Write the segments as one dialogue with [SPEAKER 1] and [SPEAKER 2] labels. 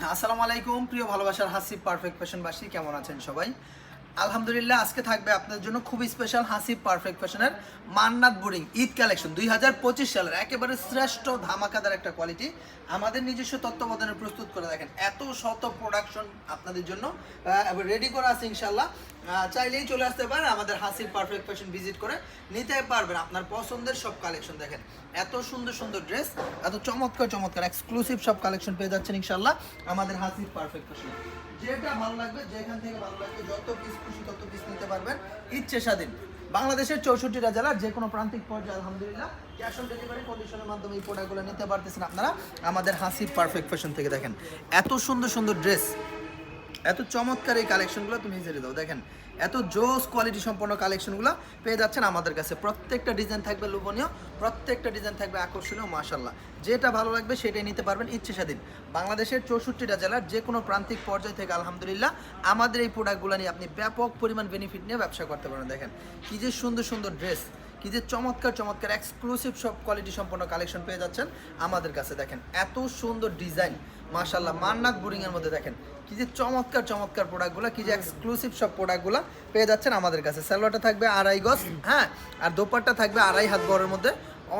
[SPEAKER 1] আসসালামু আলাইকুম, প্রিয় ভালোবাসার হাসি পারফেক্ট ফ্যাশনবাসী কেমন আছেন সবাই? আলহামদুলিল্লাহ, আজকে থাকবে আপনাদের জন্য খুবই স্পেশাল হাসি পারফেক্ট ফ্যাশনের মান্নাত বোরিং ঈদ কালেকশন দুই হাজার পঁচিশ সালের একেবারে শ্রেষ্ঠ ধামাকাদার একটা কোয়ালিটি আমাদের নিজস্ব তত্ত্বাবধানে প্রস্তুত করে দেখেন, এত শত প্রোডাকশন আপনাদের জন্য রেডি করা আছে ইনশাল্লাহ চাইলেই চলে আসতে পারেন আমাদের হাসির পারফেক্ট ফ্যাশন ভিজিট করে নিতে পারবেন। আপনার পছন্দের সব কালেকশন দেখেন। এত সুন্দর সুন্দর ড্রেস এত চমৎকার চমৎকার এক্সক্লুসিভ সব কালেকশন পেয়ে যাচ্ছেন ইনশাল্লাহ আমাদের হাসির পারফেক্ট ফ্যাশন যেটা ভালো লাগবে, যেখান থেকে ভালো লাগবে, যত পিস খুশি তত পিস নিতে পারবেন। ইচ্ছে স্বাধীন। বাংলাদেশের চৌষট্টিটা জেলার যে কোনো প্রান্তিক পর্যায়ে, আলহামদুলিল্লাহ ক্যাশ অন ডেলিভারি কন্ডিশনের মাধ্যমে এই প্রোডাক্টগুলো নিতে পারতেছেন আপনারা আমাদের হাসির পারফেক্ট ফ্যাশন থেকে দেখেন। এত সুন্দর সুন্দর ড্রেস এত চমৎকার এই কালেকশনগুলো তুমি ছেড়ে দাও। দেখেন, এত জোস কোয়ালিটি সম্পন্ন কালেকশনগুলো পেয়ে যাচ্ছেন আমাদের কাছে। প্রত্যেকটা ডিজাইন থাকবে লোভনীয়, প্রত্যেকটা ডিজাইন থাকবে আকর্ষণীয় মাশাল্লাহ যেটা ভালো লাগবে সেটাই নিতে পারবেন ইচ্ছে স্বাধীন। বাংলাদেশের চৌষট্টিটা জেলার যে কোনো প্রান্তিক পর্যায় থেকে আলহামদুলিল্লাহ আমাদের এই প্রোডাক্টগুলো নিয়ে আপনি ব্যাপক পরিমাণ বেনিফিট নিয়ে ব্যবসা করতে পারেন দেখেন, কী যে সুন্দর সুন্দর ড্রেস কি যে চমৎকার চমৎকার এক্সক্লুসিভ সব কোয়ালিটি সম্পন্ন কালেকশন পেয়ে যাচ্ছেন আমাদের কাছে। দেখেন, এত সুন্দর ডিজাইন মাশাল্লাহ মান্নাত এর মধ্যে দেখেন। কি যে চমৎকার চমৎকার প্রোডাক্টগুলো কি যে এক্সক্লুসিভ সব প্রোডাক্টগুলো পেয়ে যাচ্ছেন আমাদের কাছে। স্যালোয়ারটা থাকবে আড়াই গজ হ্যাঁ আর দোপাট্টা থাকবে আড়াই হাত বড়ের মধ্যে।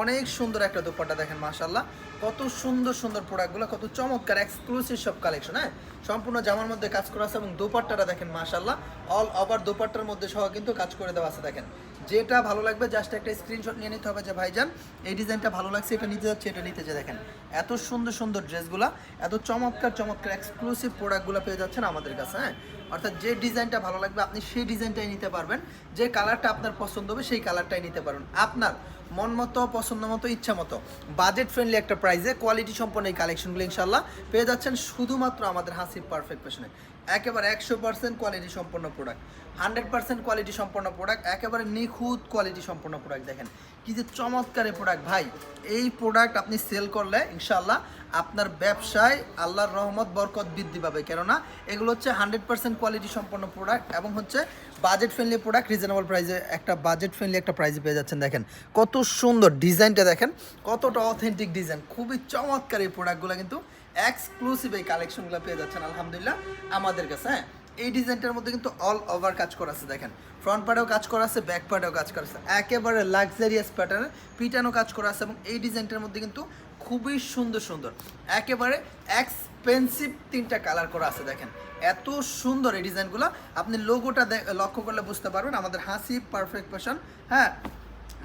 [SPEAKER 1] অনেক সুন্দর একটা দোপাট্টা দেখেন মাশাল্লাহ কত সুন্দর সুন্দর প্রোডাক্টগুলো কত চমৎকার এক্সক্লুসিভ সব কালেকশন হ্যাঁ? সম্পূর্ণ জামার মধ্যে কাজ করা আছে এবং দোপাট্টাটা দেখেন মাশাল্লাহ অল ওভার দোপাট্টার মধ্যে সহ কিন্তু কাজ করে দেওয়া আছে, দেখেন। যেটা ভালো লাগবে জাস্ট একটা স্ক্রিনশট নিয়ে নিতে হবে যে, ভাইজান, এই ডিজাইনটা ভালো লাগছে, এটা নিতে যাচ্ছে, এটা নিতে যে দেখেন, এত সুন্দর সুন্দর ড্রেসগুলো, এত চমৎকার চমৎকার এক্সক্লুসিভ প্রোডাক্টগুলো পেয়ে যাচ্ছেন আমাদের কাছে হ্যাঁ? অর্থাৎ যে ডিজাইনটা ভালো লাগবে, আপনি সেই ডিজাইনটাই নিতে পারবেন। যে কালারটা আপনার পছন্দ হবে, সেই কালারটাই নিতে পারবেন আপনার মন মতো, পছন্দ মতো, ইচ্ছা মতো। বাজেট ফ্রেন্ডলি একটা প্রাইসে কোয়ালিটি সম্পন্ন এই কালেকশনগুলো ইনশাল্লাহ পেয়ে যাচ্ছেন শুধুমাত্র আমাদের হাসির পারফেক্ট পেশনে একেবারে একশো পার্সেন্ট কোয়ালিটি সম্পন্ন প্রোডাক্ট হান্ড্রেড পার্সেন্ট কোয়ালিটি সম্পন্ন প্রোডাক্ট একেবারে নিখুঁত কোয়ালিটি সম্পন্ন প্রোডাক্ট দেখেন। কি যে চমৎকার এই প্রোডাক্ট ভাই। এই প্রোডাক্ট আপনি সেল করলে ইনশাল্লাহ আপনার ব্যবসায় আল্লাহর রহমত, বরকত বৃদ্ধি পাবে। কেননা এগুলো হচ্ছে হান্ড্রেড পার্সেন্ট কোয়ালিটি সম্পন্ন প্রোডাক্ট এবং হচ্ছে বাজেট ফ্রেন্ডলি প্রোডাক্ট রিজনেবল প্রাইসে একটা বাজেট ফ্রেন্ডলি একটা প্রাইসে পেয়ে যাচ্ছেন। দেখেন কত সুন্দর ডিজাইনটা দেখেন, কতটা অথেন্টিক ডিজাইন খুবই চমৎকার এই প্রোডাক্টগুলো কিন্তু এক্সক্লুসিভ এই কালেকশনগুলো পেয়ে যাচ্ছেন, আলহামদুলিল্লাহ, আমাদের কাছে হ্যাঁ। এই ডিজাইনটার মধ্যে কিন্তু অল ওভার কাজ করা আছে, দেখেন। ফ্রন্ট পার্টেও কাজ করা আছে ব্যাক পার্টেও কাজ করা আছে। একেবারে লাক্সারিয়াস প্যাটার্নে পিটানো কাজ করা আছে এবং এই ডিজাইনটার মধ্যে কিন্তু খুবই সুন্দর সুন্দর। একেবারে এক্সপেন্সিভ তিনটা কালার করা আছে, দেখেন। এত সুন্দর এই ডিজাইনগুলো। আপনি লোগোটা লক্ষ্য করলে বুঝতে পারবেন, আমাদের হাসি পারফেক্ট ফ্যাশন হ্যাঁ?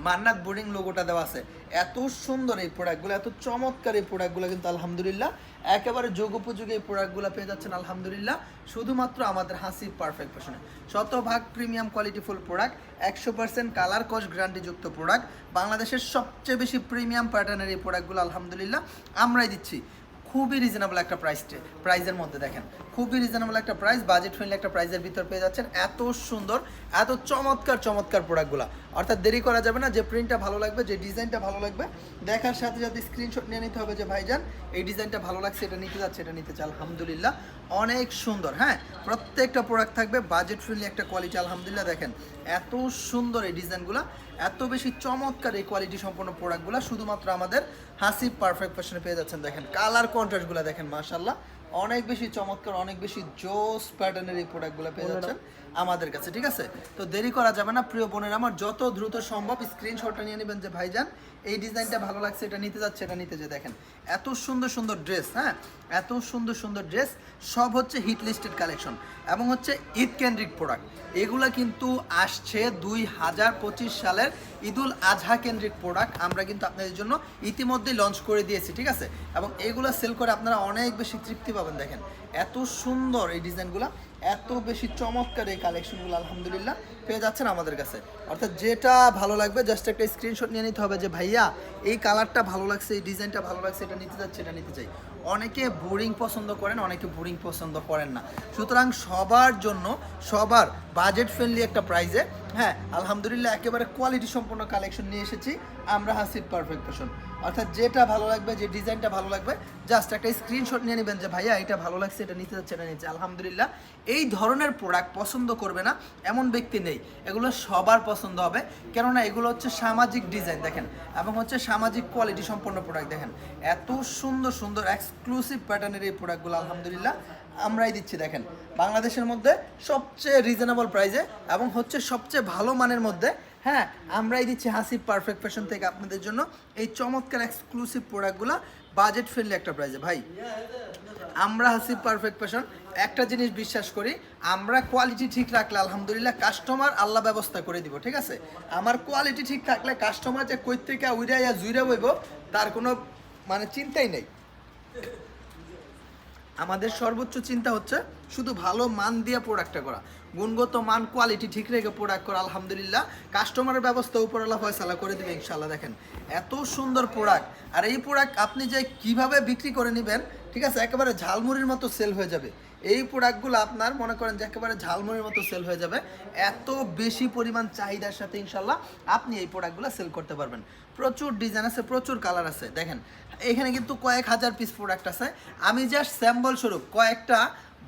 [SPEAKER 1] মান্নাত বোর্ডিং লোগোটা দেওয়া আছে। এত সুন্দর এই প্রোডাক্টগুলো এত চমৎকার এই প্রোডাক্টগুলো কিন্তু আলহামদুলিল্লাহ। একেবারে যোগোপযোগী এই প্রোডাক্টগুলো পেয়ে যাচ্ছেন আলহামদুলিল্লাহ। শুধুমাত্র আমাদের হাসি পারফেক্ট ফ্যাশনে শতভাগ প্রিমিয়াম কোয়ালিটিফুল প্রোডাক্ট একশো পার্সেন্ট কালার কস গ্যারান্টিযুক্ত প্রোডাক্ট বাংলাদেশের সবচেয়ে বেশি প্রিমিয়াম প্যাটার্নের এই প্রোডাক্টগুলো আলহামদুলিল্লাহ আমরাই দিচ্ছি। খুবই রিজনেবল একটা প্রাইস প্রাইজের মধ্যে দেখেন। খুবই রিজনেবল একটা প্রাইস বাজেট ফ্রেন্ডলি একটা প্রাইসের ভিতর পেয়ে যাচ্ছেন। এত সুন্দর, এত চমৎকার চমৎকার প্রোডাক্টগুলো অর্থাৎ দেরি করা যাবে না, যে প্রিন্টটা ভালো লাগবে, যে ডিজাইনটা ভালো লাগবে। দেখার সাথে সাথে স্ক্রিনশট নিয়ে নিতে হবে যে ভাইজান, এই ডিজাইনটা ভালো লাগছে, এটা নিতে যাচ্ছে, এটা নিতে চাই আলহামদুলিল্লাহ। অনেক সুন্দর হ্যাঁ? প্রত্যেকটা প্রোডাক্ট থাকবে বাজেট ফ্রেন্ডলি একটা কোয়ালিটি আলহামদুলিল্লাহ, দেখেন। এত সুন্দর এই ডিজাইনগুলো এত বেশি চমৎকার এই কোয়ালিটি সম্পন্ন প্রোডাক্টগুলো শুধুমাত্র আমাদের হাসি পারফেক্ট ফ্যাশনে পেয়ে যাচ্ছেন, দেখেন। কালার কন্ট্রাস্টগুলো দেখেন মাশাল্লাহ অনেক বেশি চমৎকার অনেক বেশি জোস প্যাটার্নের এই প্রোডাক্টগুলো পেয়ে যাচ্ছেন আমাদের কাছে ঠিক আছে? তো দেরি করা যাবে না প্রিয় বোনের আমার যত দ্রুত সম্ভব স্ক্রিনশটটা নিয়ে নেবেন যে ভাইজান এই ডিজাইনটা ভালো লাগছে এটা নিতে যাচ্ছে এটা নিতে যে দেখেন এত সুন্দর সুন্দর ড্রেস হ্যাঁ? এত সুন্দর সুন্দর ড্রেস সব হচ্ছে হিট লিস্টেড কালেকশন এবং হচ্ছে ঈদ কেন্দ্রিক প্রোডাক্ট এগুলো কিন্তু আসছে দুই হাজার পঁচিশ সালের ঈদুল আজহা কেন্দ্রিক প্রোডাক্ট আমরা কিন্তু আপনাদের জন্য ইতিমধ্যে লঞ্চ করে দিয়েছি, ঠিক আছে? এবং এগুলো সেল করে আপনারা অনেক বেশি তৃপ্তি পাবেন, দেখেন। এত সুন্দর এই ডিজাইনগুলো এত বেশি চমৎকার এই কালেকশনগুলো আলহামদুলিল্লাহ, পেয়ে যাচ্ছেন আমাদের কাছে। অর্থাৎ যেটা ভালো লাগবে জাস্ট একটা স্ক্রিনশট নিয়ে নিতে হবে যে, ভাইয়া, এই কালারটা ভালো লাগছে, এই ডিজাইনটা ভালো লাগছে, এটা নিতে যাচ্ছে এটা নিতে চাই। অনেকে বোরিং পছন্দ করেন, অনেকে বোরিং পছন্দ করেন না। সুতরাং সবার জন্য, সবার বাজেট ফ্রেন্ডলি একটা প্রাইজে হ্যাঁ আলহামদুলিল্লাহ, একেবারে কোয়ালিটি সম্পন্ন কালেকশন নিয়ে এসেছি। আমরা হাসিব পারফেক্ট ফ্যাশন অর্থাৎ যেটা ভালো লাগবে, যে ডিজাইনটা ভালো লাগবে জাস্ট একটা স্ক্রিনশট নিয়ে নেবেন যে, ভাইয়া, এটা ভালো লাগছে, এটা নিতে যাচ্ছে, এটা নিচ্ছে আলহামদুলিল্লাহ, এই ধরনের প্রোডাক্ট পছন্দ করবে না, এমন ব্যক্তি নেই। এগুলো সবার পছন্দ হবে, কেননা এগুলো হচ্ছে সামাজিক ডিজাইন, দেখেন, এবং হচ্ছে সামাজিক কোয়ালিটি সম্পন্ন প্রোডাক্ট দেখেন। এত সুন্দর সুন্দর এক্সক্লুসিভ প্যাটার্নের এই প্রোডাক্টগুলো আলহামদুলিল্লাহ আমরাই দিচ্ছি, দেখেন। বাংলাদেশের মধ্যে সবচেয়ে রিজনেবল প্রাইসে এবং হচ্ছে সবচেয়ে ভালো মানের মধ্যে হ্যাঁ আমরাই দিচ্ছি হাসিব পারফেক্ট ফ্যাশন থেকে আপনাদের জন্য। এই চমৎকার এক্সক্লুসিভ প্রোডাক্টগুলো বাজেট ফ্রেন্ডলি একটা প্রাইসে ভাই, আমরা হাসিব পারফেক্ট ফ্যাশন একটা জিনিস বিশ্বাস করি, আমরা কোয়ালিটি ঠিক রাখলে আলহামদুলিল্লাহ কাস্টমার আল্লাহ ব্যবস্থা করে দিব, ঠিক আছে? আমার কোয়ালিটি ঠিক থাকলে কাস্টমার যে কই থেকে উইরা জুইরা বইব, তার কোনো মানে চিন্তাই নেই। আমাদের সর্বোচ্চ চিন্তা হচ্ছে শুধু ভালো মান দিয়ে প্রোডাক্টটা করা। গুণগত মান কোয়ালিটি ঠিক রেখে প্রোডাক্ট করা, আলহামদুলিল্লাহ। কাস্টমারের ব্যবস্থা উপরওয়ালা ফয়সালা করে দেবে ইনশাল্লাহ দেখেন, এত সুন্দর প্রোডাক্ট আর এই প্রোডাক্ট আপনি যে কীভাবে বিক্রি করে নেবেন, ঠিক আছে, একেবারে ঝালমুড়ির মতো সেল হয়ে যাবে। এই প্রোডাক্টগুলো আপনার মনে করেন যে একেবারে ঝালমুড়ির মতো সেল হয়ে যাবে। এত বেশি পরিমাণ চাহিদার সাথে ইনশাল্লাহ আপনি এই প্রোডাক্টগুলো সেল করতে পারবেন। প্রচুর ডিজাইন আছে, প্রচুর কালার আছে। দেখেন এখানে কিন্তু কয়েক হাজার পিস প্রোডাক্ট আছে। আমি জাস্ট স্যাম্বল স্বরূপ কয়েকটা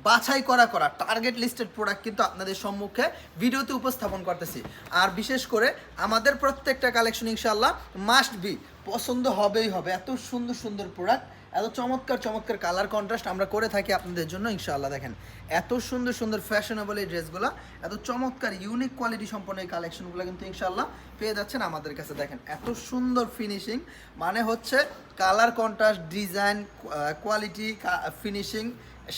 [SPEAKER 1] বাছাই করা করা টার্গেট লিস্টেড প্রোডাক্ট কিন্তু আপনাদের সম্মুখে ভিডিওতে উপস্থাপন করতেছি। আর বিশেষ করে আমাদের প্রত্যেকটা কালেকশন ইনশাল্লাহ মাস্ট বি পছন্দ হবেই হবে। এত সুন্দর সুন্দর প্রোডাক্ট এত চমৎকার চমৎকার কালার কন্ট্রাস্ট আমরা করে থাকি আপনাদের জন্য, ইনশাআল্লাহ দেখেন। এত সুন্দর সুন্দর ফ্যাশনেবল এই ড্রেসগুলো এত চমৎকার ইউনিক কোয়ালিটি সম্পন্ন এই কালেকশনগুলো কিন্তু ইনশাআল্লাহ পেয়ে যাচ্ছেন আমাদের কাছে দেখেন। এত সুন্দর ফিনিশিং মানে হচ্ছে colour contrast design quality finishing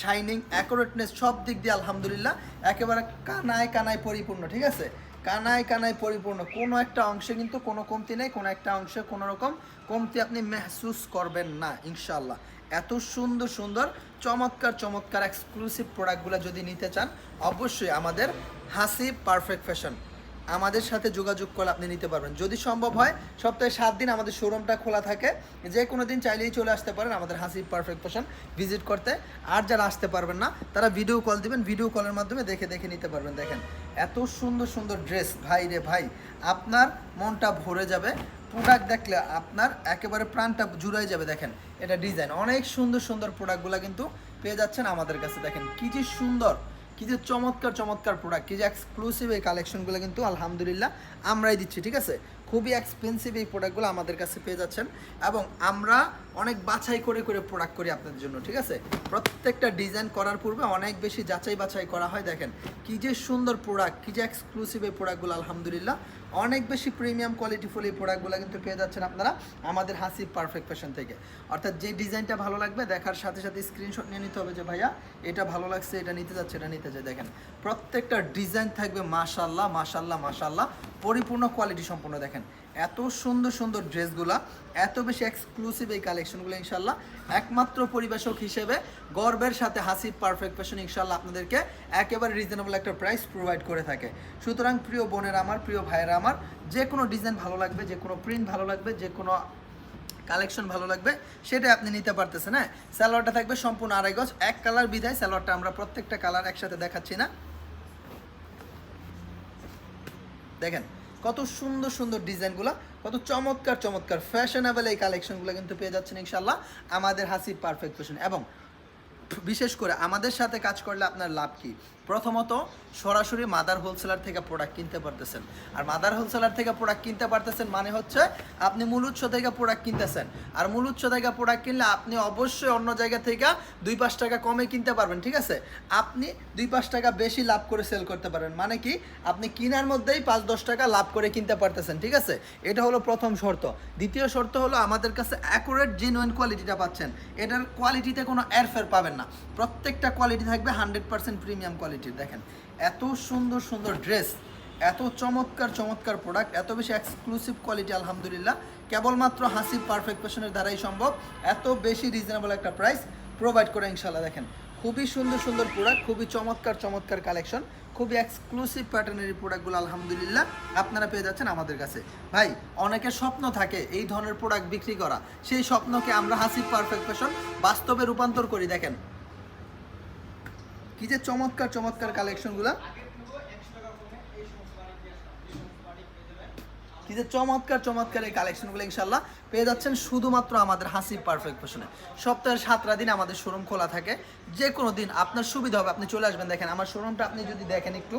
[SPEAKER 1] shining accurateness সব দিক দিয়ে আলহামদুলিল্লাহ, একেবারে কানায় কানায় পরিপূর্ণ, ঠিক আছে? কানায় কানায় পরিপূর্ণ। কোনো একটা অংশে কিন্তু কোনো কমতি নেই, কোনো একটা অংশে কোনো রকম কমতি আপনি মেহসুস করবেন না ইনশাল্লাহ এত সুন্দর সুন্দর, চমৎকার চমৎকার এক্সক্লুসিভ প্রোডাক্টগুলো যদি নিতে চান, অবশ্যই আমাদের হাসি পারফেক্ট ফ্যাশন আমাদের সাথে যোগাযোগ করে আপনি নিতে পারবেন। যদি সম্ভব হয়, সপ্তাহে সাত দিন আমাদের শোরুমটা খোলা থাকে। যে কোনো দিন চাইলেই চলে আসতে পারেন আমাদের হাসি পারফেক্ট ফ্যাশন ভিজিট করতে। আর যারা আসতে পারবেন না, তারা ভিডিও কল দিবেন। ভিডিও কলের মাধ্যমে দেখে দেখে নিতে পারবেন। দেখেন, এত সুন্দর সুন্দর ড্রেস ভাই রে ভাই, আপনার মনটা ভরে যাবে। প্রোডাক্ট দেখলে আপনার একেবারে প্রাণটা জুড়াই যাবে। দেখেন, এটা ডিজাইন অনেক সুন্দর সুন্দর প্রোডাক্টগুলো কিন্তু পেয়ে যাচ্ছেন আমাদের কাছে। দেখেন, কি যে সুন্দর। কি যে চমৎকার চমৎকার প্রোডাক্ট কি যে এক্সক্লুসিভ এই কালেকশনগুলো কিন্তু আলহামদুলিল্লাহ আমরাই দিচ্ছি, ঠিক আছে? খুবই এক্সপেন্সিভ এই প্রোডাক্টগুলো আমাদের কাছে পেয়ে যাচ্ছেন। এবং আমরা অনেক বাছাই করে করে প্রোডাক্ট করি আপনাদের জন্য, ঠিক আছে? প্রত্যেকটা ডিজাইন করার পূর্বে অনেক বেশি যাচাই বাছাই করা হয়, দেখেন। কি যে সুন্দর প্রোডাক্ট কী যে এক্সক্লুসিভ এই প্রোডাক্টগুলো আলহামদুলিল্লাহ। অনেক বেশি প্রিমিয়াম কোয়ালিটিফুল এই প্রোডাক্টগুলো কিন্তু পেয়ে যাচ্ছেন আপনারা আমাদের হাসি পারফেক্ট ফ্যাশন থেকে। অর্থাৎ যে ডিজাইনটা ভালো লাগবে, দেখার সাথে সাথে স্ক্রিনশট নিয়ে নিতে হবে যে, ভাইয়া, এটা ভালো লাগছে, এটা নিতে যাচ্ছে, এটা নিতে চাই দেখেন, প্রত্যেকটা ডিজাইন থাকবে মাশাল্লাহ মাশাল্লাহ মাশাল্লাহ পরিপূর্ণ কোয়ালিটি সম্পূর্ণ দেখেন। এত সুন্দর সুন্দর ড্রেসগুলা, এত বেশি এক্সক্লুসিভ এই কালেকশনগুলো ইনশাল্লাহ একমাত্র পরিবেশক হিসেবে গর্বের সাথে হাসি পারফেক্ট ফ্যাশন ইনশাল্লাহ আপনাদেরকে একেবারে রিজনেবল একটা প্রাইস প্রোভাইড করে থাকে। সুতরাং প্রিয় বোনের আমার, প্রিয় ভাইয়েরা আমার, যে কোনো ডিজাইন ভালো লাগবে, যে কোনো প্রিন্ট ভালো লাগবে, যে কোনো কালেকশন ভালো লাগবে, সেটা আপনি নিতে পারতেছেন হ্যাঁ? স্যালোয়ারটা থাকবে সম্পূর্ণ আড়াই গজ, এক কালার বিধায় স্যালোয়ারটা আমরা প্রত্যেকটা কালার একসাথে দেখাচ্ছি না। দেখেন, কত সুন্দর সুন্দর ডিজাইনগুলো, কত চমৎকার চমৎকার ফ্যাশনেবল এই কালেকশনগুলো কিন্তু পেয়ে যাচ্ছেন ইনশাল্লাহ আমাদের হাসি পারফেক্ট ফ্যাশন এবং বিশেষ করে আমাদের সাথে কাজ করলে আপনার লাভ কি? প্রথমত সরাসরি মাদার হোলসেলার থেকে প্রোডাক্ট কিনতে পারতেছেন। আর মাদার হোলসেলার থেকে প্রোডাক্ট কিনতে পারতেছেন মানে হচ্ছে আপনি মূল উৎস থেকে প্রোডাক্ট কিনতেছেন। আর মূল উৎস থেকে প্রোডাক্ট কিনলে আপনি অবশ্যই অন্য জায়গা থেকে দুই পাঁচ টাকা কমে কিনতে পারবেন, ঠিক আছে? আপনি দুই পাঁচ টাকা বেশি লাভ করে সেল করতে পারবেন মানে কি? আপনি কিনার মধ্যেই পাঁচ দশ টাকা লাভ করে কিনতে পারতেছেন, ঠিক আছে? এটা হলো প্রথম শর্ত। দ্বিতীয় শর্ত হলো আমাদের কাছে অ্যাকুরেট জেনুইন কোয়ালিটিটা পাচ্ছেন। এটার কোয়ালিটিতে কোনো এরফের পাবেন না। প্রত্যেকটা কোয়ালিটি থাকবে হান্ড্রেড পার্সেন্ট প্রিমিয়াম কোয়ালিটির দেখেন, এত সুন্দর সুন্দর ড্রেস এত চমৎকার চমৎকার প্রোডাক্ট এত বেশি এক্সক্লুসিভ কোয়ালিটি আলহামদুলিল্লাহ। কেবলমাত্র হাসি পারফেক্ট ফ্যাশনের দ্বারাই সম্ভব, এত বেশি রিজনেবল একটা প্রাইস প্রোভাইড করে ইনশাল্লাহ দেখেন। খুবই সুন্দর সুন্দর প্রোডাক্ট খুবই চমৎকার চমৎকার কালেকশন খুবই এক্সক্লুসিভ প্যাটার্নের প্রোডাক্টগুলো আলহামদুলিল্লাহ, আপনারা পেয়ে যাচ্ছেন আমাদের কাছে। ভাই, অনেকের স্বপ্ন থাকে এই ধরনের প্রোডাক্ট বিক্রি করা। সেই স্বপ্নকে আমরা হাসি পারফেক্ট ফ্যাশন বাস্তবে রূপান্তর করি, দেখেন। কি যে চমৎকার চমৎকার কালেকশনগুলো এই যে চমৎকার চমৎকার এই কালেকশনগুলো ইনশাল্লাহ পেয়ে যাচ্ছেন শুধুমাত্র আমাদের হাসি পারফেক্ট ফ্যাশনে সপ্তাহের সাতটা দিন আমাদের শোরুম খোলা থাকে। যে কোনো দিন আপনার সুবিধা হবে, আপনি চলে আসবেন। দেখেন, আমার শোরুমটা আপনি যদি দেখেন একটু,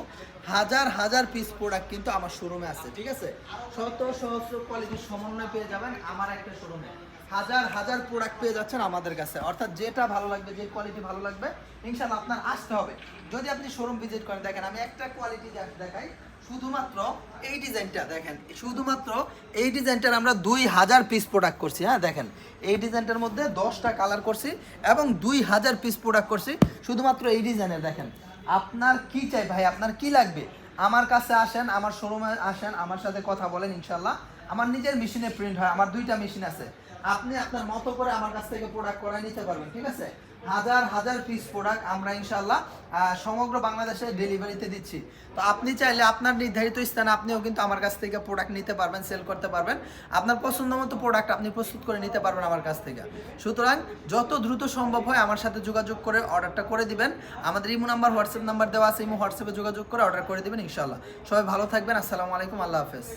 [SPEAKER 1] হাজার হাজার পিস প্রোডাক্ট কিন্তু আমার শোরুমে আছে, ঠিক আছে? শত সহস্র কোয়ালিটির সমন্বয় পেয়ে যাবেন আমার একটা শোরুমে হাজার হাজার প্রোডাক্ট পেয়ে যাচ্ছেন আমাদের কাছে। অর্থাৎ যেটা ভালো লাগবে, যে কোয়ালিটি ভালো লাগবে ইনশাল্লাহ আপনার আসতে হবে। যদি আপনি শোরুম ভিজিট করেন, দেখেন আমি একটা কোয়ালিটি দেখাই। শুধুমাত্র এই ডিজাইনটা দেখেন, শুধুমাত্র এই ডিজাইনটার আমরা দুই হাজার পিস প্রোডাক্ট করছি। হ্যাঁ দেখেন, এই ডিজাইনটার মধ্যে দশটা কালার করছি এবং দুই হাজার পিস প্রোডাক্ট করছি। শুধুমাত্র এই ডিজাইনের দেখেন, আপনার কি চাই ভাই, আপনার কি লাগবে? আমার কাছে আসেন, আমার শোরুমে আসেন, আমার সাথে কথা বলেন ইনশাল্লাহ আমার নিজের মেশিনে প্রিন্ট হয়, আমার দুইটা মেশিন আছে। আপনি আপনার মতো করে আমার কাছ থেকে প্রোডাক্ট করাই নিতে পারবেন, ঠিক আছে? হাজার হাজার পিস প্রোডাক্ট আমরা ইনশাল্লাহ সমগ্র বাংলাদেশে ডেলিভারিতে দিচ্ছি। তো আপনি চাইলে আপনার নির্ধারিত স্থানে আপনিও কিন্তু আমার কাছ থেকে প্রোডাক্ট নিতে পারবেন সেল করতে পারবেন। আপনার পছন্দ মতো প্রোডাক্ট আপনি প্রস্তুত করে নিতে পারবেন আমার কাছ থেকে। সুতরাং যত দ্রুত সম্ভব হয় আমার সাথে যোগাযোগ করে অর্ডারটা করে দিবেন। আমাদের ইমো নাম্বার, হোয়াটসঅ্যাপ নাম্বার দেওয়া আছে, ইমো হোয়াটসঅ্যাপে যোগাযোগ করে অর্ডার করে দিবেন ইনশাল্লাহ সবাই ভালো থাকবেন, আসসালামু আলাইকুম, আল্লাহ হাফেজ।